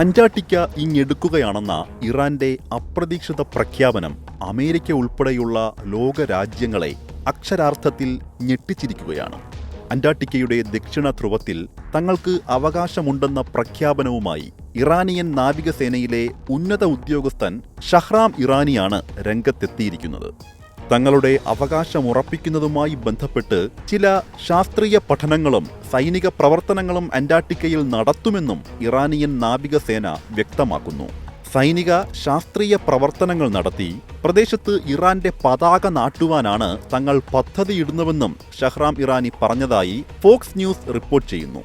Antarctica ഇങ്ങെടുക്കുകയാണെന്ന ഇറാന്റെ അപ്രതീക്ഷിത പ്രഖ്യാപനം അമേരിക്ക ഉൾപ്പെടെയുള്ള ലോകരാജ്യങ്ങളെ അക്ഷരാർത്ഥത്തിൽ ഞെട്ടിച്ചിരിക്കുകയാണ്. അന്റാർട്ടിക്കയുടെ ദക്ഷിണ ധ്രുവത്തിൽ തങ്ങൾക്ക് അവകാശമുണ്ടെന്ന പ്രഖ്യാപനവുമായി ഇറാനിയൻ നാവികസേനയിലെ ഉന്നത ഉദ്യോഗസ്ഥൻ ഷഹ്റാം ഇറാനിയാണ് രംഗത്തെത്തിയിരിക്കുന്നത്. തങ്ങളുടെ അവകാശമുറപ്പിക്കുന്നതുമായി ബന്ധപ്പെട്ട് ചില ശാസ്ത്രീയ പഠനങ്ങളും സൈനിക പ്രവർത്തനങ്ങളും അന്റാർട്ടിക്കയിൽ നടത്തുമെന്നും ഇറാനിയൻ നാവികസേന വ്യക്തമാക്കുന്നു. സൈനിക ശാസ്ത്രീയ പ്രവർത്തനങ്ങൾ നടത്തി പ്രദേശത്ത് ഇറാന്റെ പതാക നാട്ടുവാനാണ് തങ്ങൾ പദ്ധതിയിടുന്നുവെന്നും ഷഹ്റാം ഇറാനി പറഞ്ഞതായി ഫോക്സ് ന്യൂസ് റിപ്പോർട്ട് ചെയ്യുന്നു.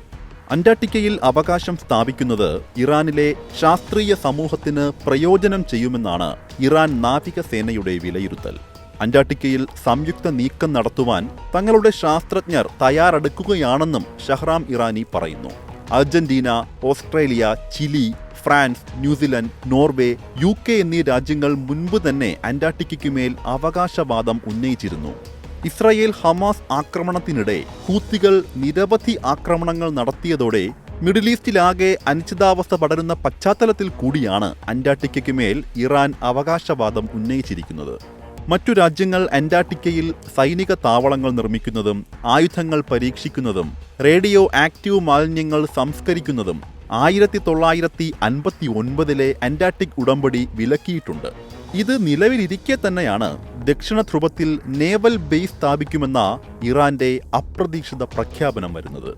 അന്റാർട്ടിക്കയിൽ അവകാശം സ്ഥാപിക്കുന്നത് ഇറാനിലെ ശാസ്ത്രീയ സമൂഹത്തിന് പ്രയോജനം ചെയ്യുമെന്നാണ് ഇറാൻ നാവികസേനയുടെ വിലയിരുത്തൽ. അന്റാർട്ടിക്കയിൽ സംയുക്ത നീക്കം നടത്തുവാൻ തങ്ങളുടെ ശാസ്ത്രജ്ഞർ തയ്യാറെടുക്കുകയാണെന്നും ഷഹ്റാം ഇറാനി പറയുന്നു. Argentina Australia Chile France New Zealand Norway U K എന്നീ രാജ്യങ്ങൾ മുൻപ് തന്നെ അന്റാർട്ടിക്കയ്ക്കുമേൽ അവകാശവാദം ഉന്നയിച്ചിരുന്നു. ഇസ്രായേൽ ഹമാസ് ആക്രമണത്തിനിടെ ഹൂത്തികൾ നിരവധി ആക്രമണങ്ങൾ നടത്തിയതോടെ മിഡിൽ ഈസ്റ്റിലാകെ അനിശ്ചിതാവസ്ഥ പടരുന്ന പശ്ചാത്തലത്തിൽ കൂടിയാണ് അന്റാർട്ടിക്കയ്ക്ക് മേൽ ഇറാൻ അവകാശവാദം ഉന്നയിച്ചിരിക്കുന്നത്. മറ്റു രാജ്യങ്ങൾ അന്റാർട്ടിക്കയിൽ സൈനിക താവളങ്ങൾ നിർമ്മിക്കുന്നതും ആയുധങ്ങൾ പരീക്ഷിക്കുന്നതും റേഡിയോ ആക്റ്റീവ് മാലിന്യങ്ങൾ സംസ്കരിക്കുന്നതും ആയിരത്തി തൊള്ളായിരത്തി അൻപത്തി ഒൻപതിലെ അന്റാർട്ടിക് ഉടമ്പടി വിലക്കിയിട്ടുണ്ട്. ഇത് നിലവിലിരിക്കെ തന്നെയാണ് ദക്ഷിണ ധ്രുവത്തിൽ നേവൽ ബേസ് സ്ഥാപിക്കുമെന്ന ഇറാന്റെ അപ്രതീക്ഷിത പ്രഖ്യാപനം വരുന്നത്.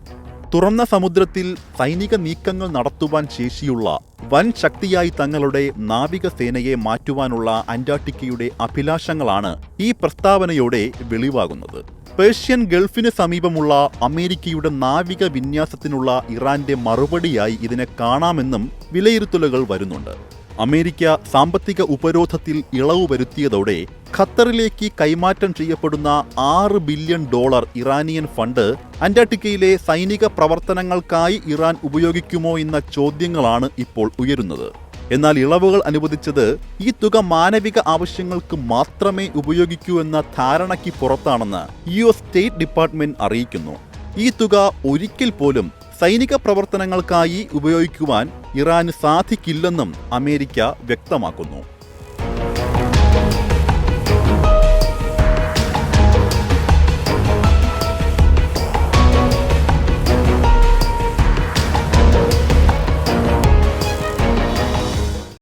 തുറന്ന സമുദ്രത്തിൽ സൈനിക നീക്കങ്ങൾ നടത്തുവാൻ ശേഷിയുള്ള വൻ ശക്തിയായി തങ്ങളുടെ നാവികസേനയെ മാറ്റുവാനുള്ള അന്റാർട്ടിക്കയുടെ അഭിലാഷങ്ങളാണ് ഈ പ്രസ്താവനയോടെ വെളിവാകുന്നത്. പേർഷ്യൻ ഗൾഫിന് സമീപമുള്ള അമേരിക്കയുടെ നാവിക വിന്യാസത്തിനുള്ള ഇറാന്റെ മറുപടിയായി ഇതിനെ കാണാമെന്നും വിലയിരുത്തലുകൾ വരുന്നുണ്ട്. അമേരിക്ക സാമ്പത്തിക ഉപരോധത്തിൽ ഇളവ് വരുത്തിയതോടെ ഖത്തറിലേക്ക് കൈമാറ്റം ചെയ്യപ്പെടുന്ന ആറ് ബില്യൺ ഡോളർ ഇറാനിയൻ ഫണ്ട് അന്റാർട്ടിക്കയിലെ സൈനിക പ്രവർത്തനങ്ങൾക്കായി ഇറാൻ ഉപയോഗിക്കുമോ എന്ന ചോദ്യങ്ങളാണ് ഇപ്പോൾ ഉയരുന്നത്. എന്നാൽ ഇളവുകൾ അനുവദിച്ചത് ഈ തുക മാനവിക ആവശ്യങ്ങൾക്ക് മാത്രമേ ഉപയോഗിക്കൂ എന്ന ധാരണയ്ക്ക് പുറത്താണെന്ന് യു എസ് സ്റ്റേറ്റ് ഡിപ്പാർട്ട്മെന്റ് അറിയിക്കുന്നു. ഈ തുക ഒരിക്കൽ പോലും സൈനിക പ്രവർത്തനങ്ങൾക്കായി ഉപയോഗിക്കുവാൻ ഇറാന് സാധിക്കില്ലെന്നും അമേരിക്ക വ്യക്തമാക്കുന്നു.